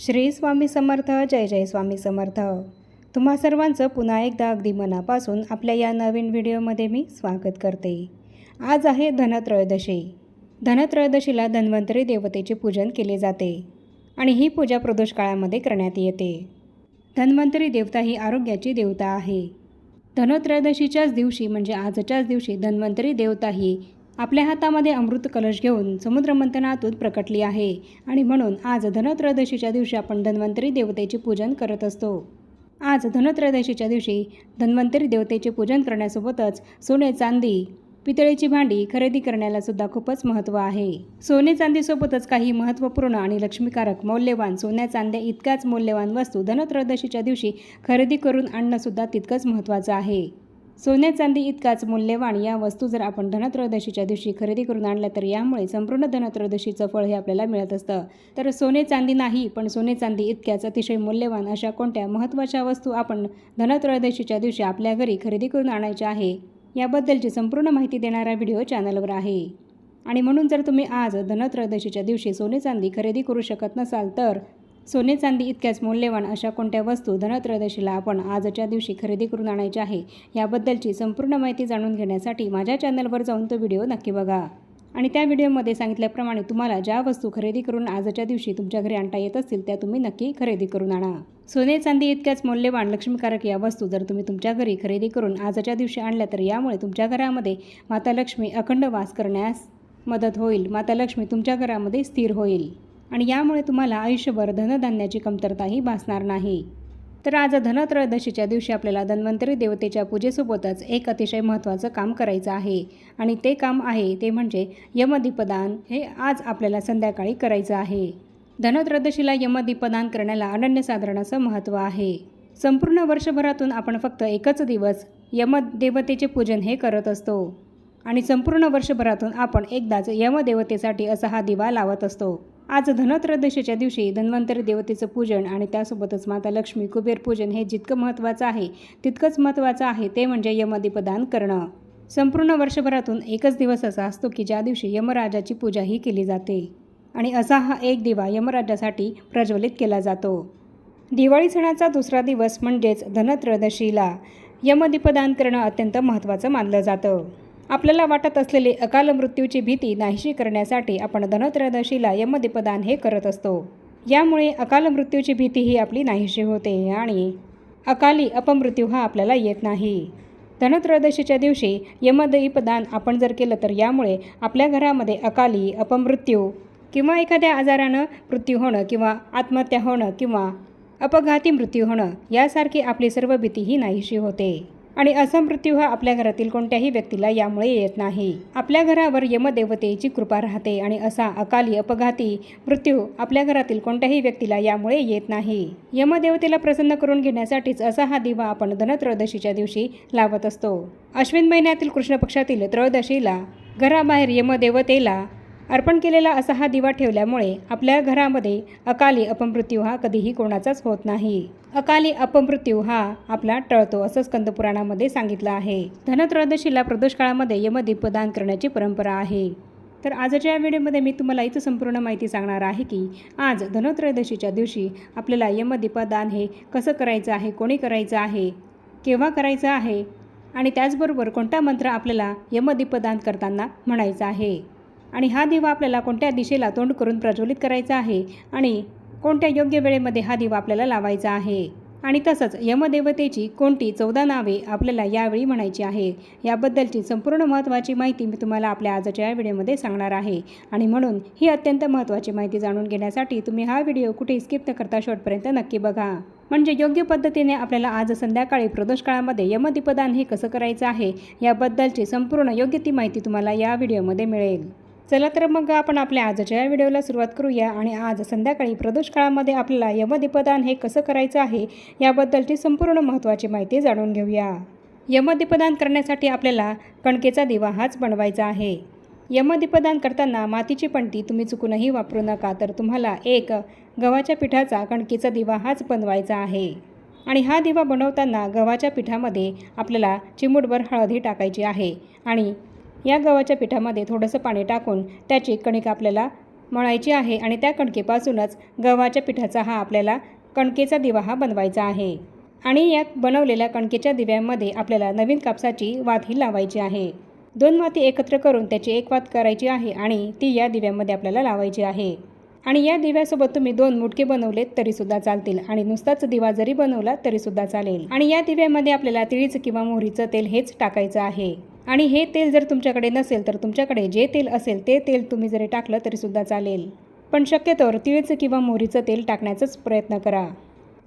श्री स्वामी समर्थ जय जय स्वामी समर्थ. तुम्हा सर्वांचं पुन्हा एकदा अगदी मनापासून आपल्या या नवीन व्हिडिओमध्ये मी स्वागत करते. आज आहे धनत्रयोदशी. धनत्रयोदशीला धन्वंतरी देवतेचे पूजन केले जाते आणि ही पूजा प्रदोष काळामध्ये करण्यात येते. धन्वंतरी देवता ही आरोग्याची देवता आहे. धनत्रयोदशीच्याच दिवशी म्हणजे आजच्याच दिवशी धन्वंतरी देवता ही आपल्या हातामध्ये अमृत कलश घेऊन समुद्रमंथनातून प्रकटली आहे. आणि म्हणून आज धनत्रयोदशीच्या दिवशी आपण धन्वंतरी देवतेचे पूजन करत असतो. आज धनत्रयोदशीच्या दिवशी धन्वंतरी देवतेचे पूजन करण्यासोबतच सोने चांदी पितळेची भांडी खरेदी करण्याला सुद्धा खूपच महत्त्व आहे. सोने चांदीसोबतच काही महत्त्वपूर्ण आणि लक्ष्मीकारक मौल्यवान सोन्या चांद्या इतक्याच मौल्यवान वस्तू धनत्रयोदशीच्या दिवशी खरेदी करून आणणंसुद्धा तितकंच महत्त्वाचं आहे. सोन्या चांदी इतकाच मूल्यवान. या वस्तू जर आपण धनत्रयोदशीच्या दिवशी खरेदी करून आणल्या तर यामुळे संपूर्ण धनत्रयोदशीचं फळ हे आपल्याला मिळत असतं. तर सोने चांदी नाही पण सोने चांदी इतक्याच अतिशय मूल्यवान अशा कोणत्या महत्त्वाच्या वस्तू आपण धनत्रयोदशीच्या दिवशी आपल्या घरी खरेदी करून आणायच्या आहे? याबद्दलची संपूर्ण माहिती देणारा व्हिडिओ चॅनलवर आहे. आणि म्हणून जर तुम्ही आज धनत्रयोदशीच्या दिवशी सोने चांदी खरेदी करू शकत नसाल तर सोने चांदी इतक्याच मौल्यवान अशा कोणत्या वस्तू धनत्रयोदशीला आपण आजच्या दिवशी खरेदी करून आणायची आहे याबद्दलची संपूर्ण माहिती जाणून घेण्यासाठी माझ्या चॅनलवर जाऊन तो व्हिडिओ नक्की बघा. आणि त्या व्हिडिओमध्ये सांगितल्याप्रमाणे तुम्हाला ज्या वस्तू खरेदी करून आजच्या दिवशी तुमच्या घरी आणता येत असतील त्या तुम्ही नक्की खरेदी करून आणा. सोने चांदी इतक्याच मौल्यवान लक्ष्मीकारक या वस्तू जर तुम्ही तुमच्या घरी खरेदी करून आजच्या दिवशी आणल्या तर यामुळे तुमच्या घरामध्ये माता लक्ष्मी अखंड वास करण्यास मदत होईल. माता लक्ष्मी तुमच्या घरामध्ये स्थिर होईल. आणि यामुळे तुम्हाला आयुष्यभर धनधान्याची कमतरताही भासणार नाही. तर आज धनत्रयोदशीच्या दिवशी आपल्याला धन्वंतरी देवतेच्या पूजेसोबतच एक अतिशय महत्त्वाचं काम करायचं आहे. आणि ते काम आहे ते म्हणजे यमदीपदान हे आज आपल्याला संध्याकाळी करायचं आहे. धनत्रयोदशीला यमदीपदान करण्याला अनन्यसाधारण असं महत्त्व आहे. संपूर्ण वर्षभरातून आपण फक्त एकच दिवस यमदेवतेचे पूजन हे करत असतो. आणि संपूर्ण वर्षभरातून आपण एकदाच यमदेवतेसाठी असा हा दिवा लावत असतो. आज धनत्रयोदशीच्या दिवशी धन्वंतरी देवतेचं पूजन आणि त्यासोबतच माता लक्ष्मी कुबेर पूजन हे जितकं महत्त्वाचं आहे तितकंच महत्त्वाचं आहे ते म्हणजे यमदीपदान करणं. संपूर्ण वर्षभरातून एकच दिवस असा असतो की ज्या दिवशी यमराजाची पूजाही केली जाते आणि असा हा एक दिवा यमराजासाठी प्रज्वलित केला जातो. दिवाळी सणाचा दुसरा दिवस म्हणजेच धनत्रयोदशीला यमदीपदान करणं अत्यंत महत्त्वाचं मानलं जातं. आपल्याला वाटत असलेली अकाल मृत्यूची भीती नाहीशी करण्यासाठी आपण धनत्रयोदशीला यमदीपदान हे करत असतो. यामुळे अकाल मृत्यूची भीती ही आपली नाहीशी होते आणि अकाली अपमृत्यू हा आपल्याला येत नाही. धनत्रयोदशीच्या दिवशी यमदीपदान आपण जर केलं तर यामुळे आपल्या घरामध्ये अकाली अपमृत्यू किंवा एखाद्या आजारानं मृत्यू होणं किंवा आत्महत्या होणं किंवा अपघाती मृत्यू होणं यासारखी आपली सर्व भीती ही नाहीशी होते. आणि असा मृत्यू हा आपल्या घरातील कोणत्याही व्यक्तीला यामुळे येत नाही. आपल्या घरावर यमदेवतेची कृपा राहते आणि असा अकाली अपघाती मृत्यू आपल्या घरातील कोणत्याही व्यक्तीला यामुळे येत नाही. यमदेवतेला प्रसन्न करून घेण्यासाठीच असा हा दिवा आपण धनत्रयोदशीच्या दिवशी लावत असतो. अश्विन महिन्यातील कृष्ण पक्षातील त्रयोदशीला घराबाहेर यमदेवतेला अर्पण केलेला असा हा दिवा ठेवल्यामुळे आपल्या घरामध्ये अकाली अपमृत्यू हा कधीही कोणाचाच होत नाही. अकाली अपमृत्यू हा आपला टळतो असं स्कंदपुराणामध्ये सांगितलं आहे. धनत्रयोदशीला प्रदोष काळामध्ये यमदीपदान करण्याची परंपरा आहे. तर आजच्या या व्हिडिओमध्ये मी तुम्हाला इथं संपूर्ण माहिती सांगणार आहे की आज धनत्रयोदशीच्या दिवशी आपल्याला यमदीपदान हे कसं करायचं आहे कोणी करायचं आहे केव्हा करायचं आहे आणि त्याचबरोबर कोणता मंत्र आपल्याला यमदीपदान करताना म्हणायचा आहे. आणि हा दिवा आपल्याला कोणत्या दिशेला तोंड करून प्रज्वलित करायचा आहे आणि कोणत्या योग्य वेळेमध्ये हा दिवा आपल्याला लावायचा आहे? आणि तसंच यमदेवतेची कोणती चौदा नावे आपल्याला यावेळी म्हणायची आहे? याबद्दलची संपूर्ण महत्त्वाची माहिती मी तुम्हाला आपल्या आजच्या या व्हिडिओमध्ये सांगणार आहे. आणि म्हणून ही अत्यंत महत्त्वाची माहिती जाणून घेण्यासाठी तुम्ही हा व्हिडिओ कुठे स्किप न करता शेवटपर्यंत नक्की बघा. म्हणजे योग्य पद्धतीने आपल्याला आज संध्याकाळी प्रदोष काळामध्ये यमदीपदान हे कसं करायचं आहे? याबद्दलची संपूर्ण योग्य ती माहिती तुम्हाला या व्हिडिओमध्ये मिळेल. चला तर मग आपण आपल्या आजच्या या व्हिडिओला सुरुवात करूया आणि आज संध्याकाळी प्रदोष काळामध्ये आपल्याला यमदीपदान हे कसं करायचं आहे याबद्दलची संपूर्ण महत्त्वाची माहिती जाणून घेऊया. यमदीपदान करण्यासाठी आपल्याला कणकेचा दिवा हाच बनवायचा आहे. यमदीपदान करताना मातीची पणती तुम्ही चुकूनही वापरू नका तर तुम्हाला एक गव्हाच्या पिठाचा कणकेचा दिवा हाच बनवायचा आहे. आणि हा दिवा बनवताना गव्हाच्या पिठामध्ये आपल्याला चिमूटभर हळदी टाकायची आहे आणि या गव्हाच्या पिठामध्ये थोडंसं पाणी टाकून त्याची कणिक आपल्याला मळायची आहे आणि त्या कणकेपासूनच गव्हाच्या पिठाचा हा आपल्याला कणकेचा दिवा हा बनवायचा आहे. आणि या बनवलेल्या कणकेच्या दिव्यामध्ये आपल्याला नवीन कापसाची वात ही लावायची आहे. दोन माती एकत्र करून त्याची एक वात करायची आहे आणि ती या दिव्यामध्ये आपल्याला लावायची आहे. आणि या दिव्यासोबत तुम्ही दोन मुटके बनवलेत तरीसुद्धा चालतील आणि नुसताच दिवा जरी बनवला तरीसुद्धा चालेल. आणि या दिव्यामध्ये आपल्याला तिळीचं किंवा मोहरीचं तेल हेच टाकायचं आहे. आणि हे तेल जर तुमच्याकडे नसेल तर तुमच्याकडे जे तेल असेल ते तेल तुम्ही जरी टाकलं तरीसुद्धा चालेल. पण शक्यतोवर तिळीचं किंवा मोहरीचं तेल टाकण्याचाच प्रयत्न करा.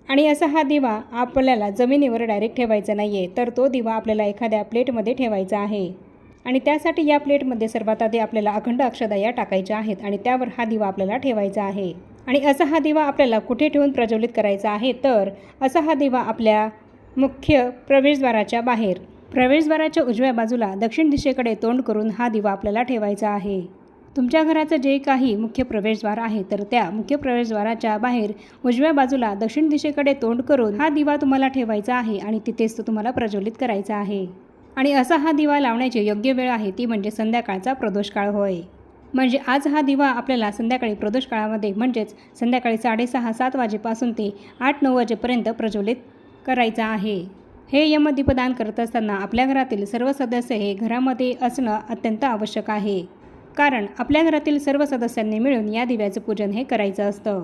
आणि असा हा दिवा आपल्याला जमिनीवर डायरेक्ट ठेवायचा नाही आहे तर तो दिवा आपल्याला एखाद्या प्लेटमध्ये ठेवायचा आहे. आणि त्यासाठी या प्लेटमध्ये सर्वात आधी आपल्याला अखंड अक्षदा टाकायच्या आहेत आणि त्यावर हा दिवा आपल्याला ठेवायचा आहे. आणि असा हा दिवा आपल्याला कुठे ठेवून प्रज्वलित करायचा आहे तर असा हा दिवा आपल्या मुख्य प्रवेशद्वाराच्या बाहेर. प्रवेशद्वाराच्या उजव्या बाजूला दक्षिण दिशेकडे तोंड करून हा दिवा आपल्याला ठेवायचा आहे. तुमच्या घराचं जे काही मुख्य प्रवेशद्वार आहे तर त्या मुख्य प्रवेशद्वाराच्या बाहेर उजव्या बाजूला दक्षिण दिशेकडे तोंड करून हा दिवा तुम्हाला ठेवायचा आहे आणि तिथेच तो तुम्हाला प्रज्वलित करायचा आहे. आणि असा हा दिवा लावण्याची योग्य वेळ आहे ती म्हणजे संध्याकाळचा प्रदोष काळ होय. म्हणजे आज हा दिवा आपल्याला संध्याकाळी प्रदोष काळामध्ये म्हणजेच संध्याकाळी साडेसहा सात वाजेपासून ते आठ नऊ वाजेपर्यंत प्रज्वलित करायचा आहे. हे यमदीपदान करत असताना आपल्या घरातील सर्व सदस्य हे घरामध्ये असणं अत्यंत आवश्यक आहे. कारण आपल्या घरातील सर्व सदस्यांनी मिळून या दिव्याचं पूजन हे करायचं असतं.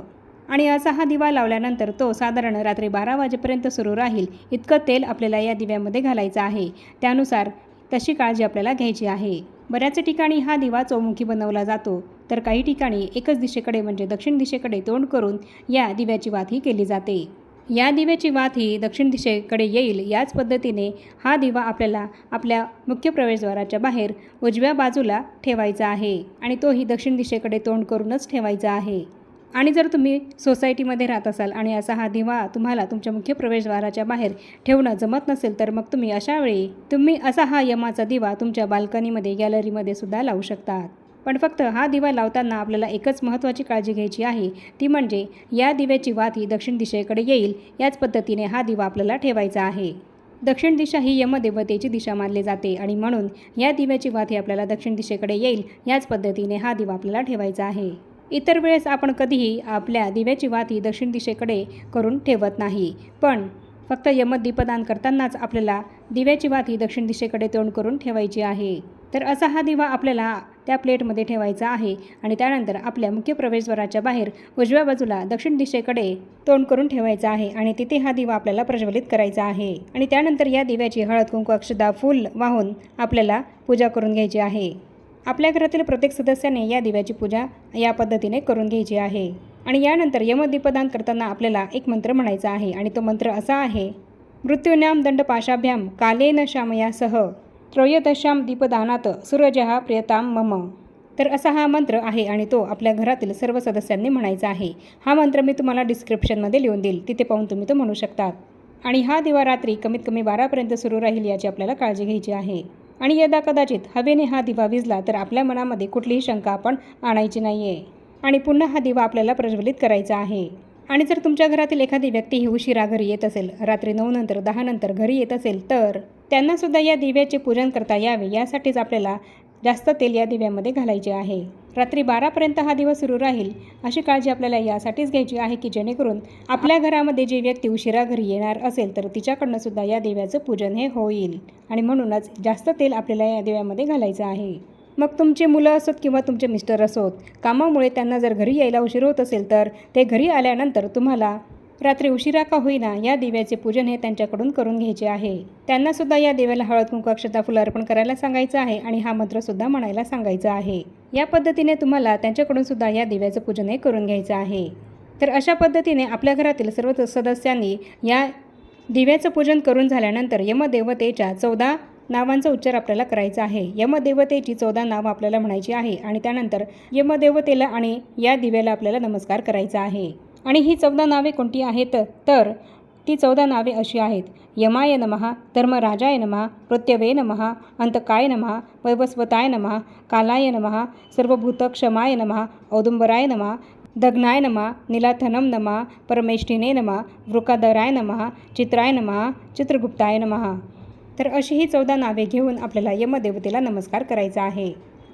आणि असा हा दिवा लावल्यानंतर तो साधारण रात्री बारा वाजेपर्यंत सुरू राहील इतकं तेल आपल्याला या दिव्यामध्ये घालायचं आहे. त्यानुसार तशी काळजी आपल्याला घ्यायची आहे. बऱ्याच ठिकाणी हा दिवा चौमुखी बनवला जातो. तर काही ठिकाणी एकच दिशेकडे म्हणजे दक्षिण दिशेकडे तोंड करून या दिव्याची वात ही केली जाते. या दिव्याची वात ही दक्षिण दिशेकडे येईल. याच पद्धतीने हा दिवा आपल्याला आपल्या मुख्य प्रवेशद्वाराच्या बाहेर उजव्या बाजूला ठेवायचा आहे आणि तोही दक्षिण दिशेकडे तोंड करूनच ठेवायचा आहे. आणि जर तुम्ही सोसायटीमध्ये राहत असाल आणि असा हा दिवा तुम्हाला तुमच्या मुख्य प्रवेशद्वाराच्या बाहेर ठेवणं जमत नसेल तर मग तुम्ही अशावेळी तुम्ही असा हा यमाचा दिवा तुमच्या बाल्कनीमध्ये गॅलरीमध्ये सुद्धा लावू शकतात. पण फक्त हा दिवा लावताना आपल्याला एकच महत्त्वाची काळजी घ्यायची आहे ती म्हणजे या दिव्याची वात ही दक्षिण दिशेकडे येईल याच पद्धतीने हा दिवा आपल्याला ठेवायचा आहे. दक्षिण दिशा ही यमदेवतेची दिशा मानली जाते आणि म्हणून या दिव्याची वात ही आपल्याला दक्षिण दिशेकडे येईल याच पद्धतीने हा दिवा आपल्याला ठेवायचा आहे. इतर वेळेस आपण कधीही आपल्या दिव्याची वात ही दक्षिण दिशेकडे करून ठेवत नाही पण फक्त यमदीपदान करतानाच आपल्याला दिव्याची वाती दक्षिण दिशेकडे तोंड करून ठेवायची आहे. तर असा हा दिवा आपल्याला त्या प्लेटमध्ये ठेवायचा आहे आणि त्यानंतर आपल्या मुख्य प्रवेशद्वाराच्या बाहेर उजव्या बाजूला दक्षिण दिशेकडे तोंड करून ठेवायचा आहे आणि तिथे हा दिवा आपल्याला प्रज्वलित करायचा आहे. आणि त्यानंतर या दिव्याची हळद कुंकू अक्षदा फूल वाहून आपल्याला पूजा करून घ्यायची आहे. आपल्या घरातील प्रत्येक सदस्याने या दिव्याची पूजा या पद्धतीने करून घ्यायची आहे. आणि यानंतर यमदीपदान करताना आपल्याला एक मंत्र म्हणायचा आहे आणि तो मंत्र असा आहे मृत्यूनाम दंडपाशाभ्याम कालेन श्यामयासह त्रयोदशाम दीपदानात सूरजहा प्रियताम मम. तर असा हा मंत्र आहे आणि तो आपल्या घरातील सर्व सदस्यांनी म्हणायचा आहे. हा मंत्र मी तुम्हाला डिस्क्रिप्शनमध्ये लिहून देईल. तिथे पाहून तुम्ही तो म्हणू शकतात. आणि हा दिवा रात्री कमीत कमी बारापर्यंत सुरू राहील याची आपल्याला काळजी घ्यायची आहे. आणि यदा कदाचित हवेने हा दिवा विजला तर आपल्या मनामध्ये कुठलीही शंका आपण आणायची नाही आहे आणि पुन्हा हा दिवा आपल्याला प्रज्वलित करायचा आहे. आणि जर तुमच्या घरातील एखादी व्यक्ती ही उशिरा घरी येत असेल रात्री नऊ नंतर दहा नंतर घरी येत असेल तर त्यांनासुद्धा या दिव्याचे पूजन करता यावे यासाठीच आपल्याला जास्त तेल या दिव्यामध्ये घालायचे आहे. रात्री बारापर्यंत हा दिवस सुरू राहील अशी काळजी आपल्याला यासाठीच घ्यायची आहे की जेणेकरून आपल्या घरामध्ये जी व्यक्ती उशिरा घरी येणार असेल तर तिच्याकडनं सुद्धा या दिव्याचं पूजन हे होईल. आणि म्हणूनच जास्त तेल आपल्याला या दिव्यामध्ये घालायचं आहे. मग तुमचे मुलं असोत किंवा तुमचे मिस्टर असोत कामामुळे त्यांना जर घरी यायला उशीर होत असेल तर ते घरी आल्यानंतर तुम्हाला रात्री उशिरा का होईना या दिव्याचे पूजन हे त्यांच्याकडून करून घ्यायचे आहे. त्यांनासुद्धा या दिव्याला हळद कुंकू अक्षता फुलं अर्पण करायला सांगायचं आहे आणि हा मंत्रसुद्धा म्हणायला सांगायचा आहे. या पद्धतीने तुम्हाला त्यांच्याकडून सुद्धा या दिव्याचं पूजन हे करून घ्यायचं आहे. तर अशा पद्धतीने आपल्या घरातील सर्व सदस्यांनी या दिव्याचं पूजन करून झाल्यानंतर यमदेवतेच्या चौदा नावांचा उच्चार आपल्याला करायचा आहे. यमदेवतेची चौदा नावं आपल्याला म्हणायची आहे आणि त्यानंतर यमदेवतेला आणि या दिव्याला आपल्याला नमस्कार करायचा आहे. आणि ही चौदा नावे कोणती आहेत? तर ती चौदा नावे अशी आहेत. यमाय नमः धर्मराजाय नमः मृत्यवे नमहा अंतकाय नमः वैवस्वताय नमः कालाय नमः सर्वभूतक्षमाय नमः औदुंबराय नमः दग्नाय नमः निलाथनम नमः परमेष्ठिने नमः वृकादराय नमः चित्राय नमः चित्रगुप्ताय नमः। तर अशी ही चौदा नावे घेऊन आपल्याला यमदेवतेला नमस्कार करायचा आहे.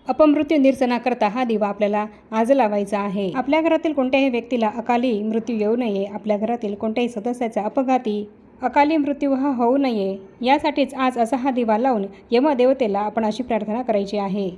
अपमृत्यू निरसनाकरता हा दिवा आपल्याला आज लावायचा आहे. आपल्या घरातील कोणत्याही व्यक्तीला अकाली मृत्यू येऊ नये आपल्या घरातील कोणत्याही सदस्याचा अपघाती अकाली मृत्यू हा होऊ नये यासाठीच आज असा हा दिवा लावून यमदेवतेला आपण अशी प्रार्थना करायची आहे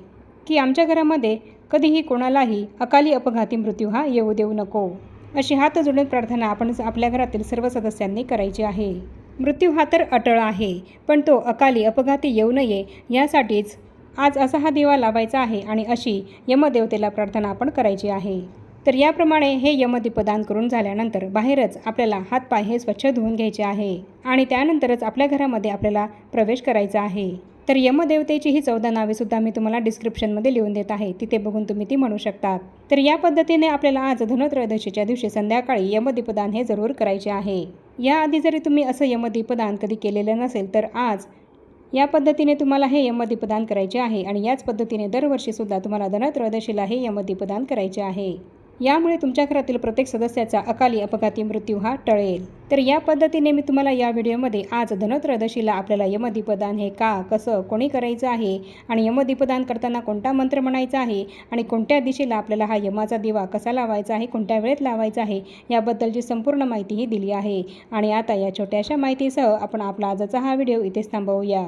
की आमच्या घरामध्ये कधीही कोणालाही अकाली अपघाती मृत्यू हा येऊ देऊ नको. अशी हात जोडून प्रार्थना आपण आपल्या घरातील सर्व सदस्यांनी करायची आहे. मृत्यू हा तर अटळ आहे पण तो अकाली अपघाती येऊ नये यासाठीच आज असा हा दिवा लावायचा आहे आणि अशी यमदेवतेला प्रार्थना आपण करायची आहे. तर याप्रमाणे हे यमदीपदान करून झाल्यानंतर बाहेरच आपल्याला हातपाय हे स्वच्छ धुवून घ्यायचे आहे आणि त्यानंतरच आपल्या घरामध्ये आपल्याला प्रवेश करायचा आहे. तर यमदेवतेची ही चौदा नावेसुद्धा मी तुम्हाला डिस्क्रिप्शनमध्ये लिहून देत आहे. तिथे बघून तुम्ही ती म्हणू शकता तर या पद्धतीने आपल्याला आज धनत्रयोदशीच्या दिवशी संध्याकाळी यमदीपदान हे जरूर करायचे आहे. याआधी जरी तुम्ही असं यमदीपदान कधी केलेलं नसेल तर आज या पद्धतीने तुम्हाला हे यमदीपदान करायचे आहे आणि याच पद्धतीने दरवर्षीसुद्धा तुम्हाला धनत्रयोदशीला हे यमदीपदान करायचे आहे. यामुळे तुमच्या घरातील प्रत्येक सदस्याचा अकाली अपघाती मृत्यू हा टळेल. तर या पद्धतीने मी तुम्हाला या व्हिडिओमध्ये आज धनत्रयोदशीला आपल्याला यमदीपदान हे का कसं कोणी करायचं आहे आणि यमदीपदान करताना कोणता मंत्र म्हणायचा आहे आणि कोणत्या दिशेला आपल्याला हा यमाचा दिवा कसा लावायचा आहे कोणत्या वेळेत लावायचा आहे याबद्दलची संपूर्ण माहितीही दिली आहे. आणि आता या छोट्याशा माहितीसह आपण आपला आजचा हा व्हिडिओ इथेच थांबवूया.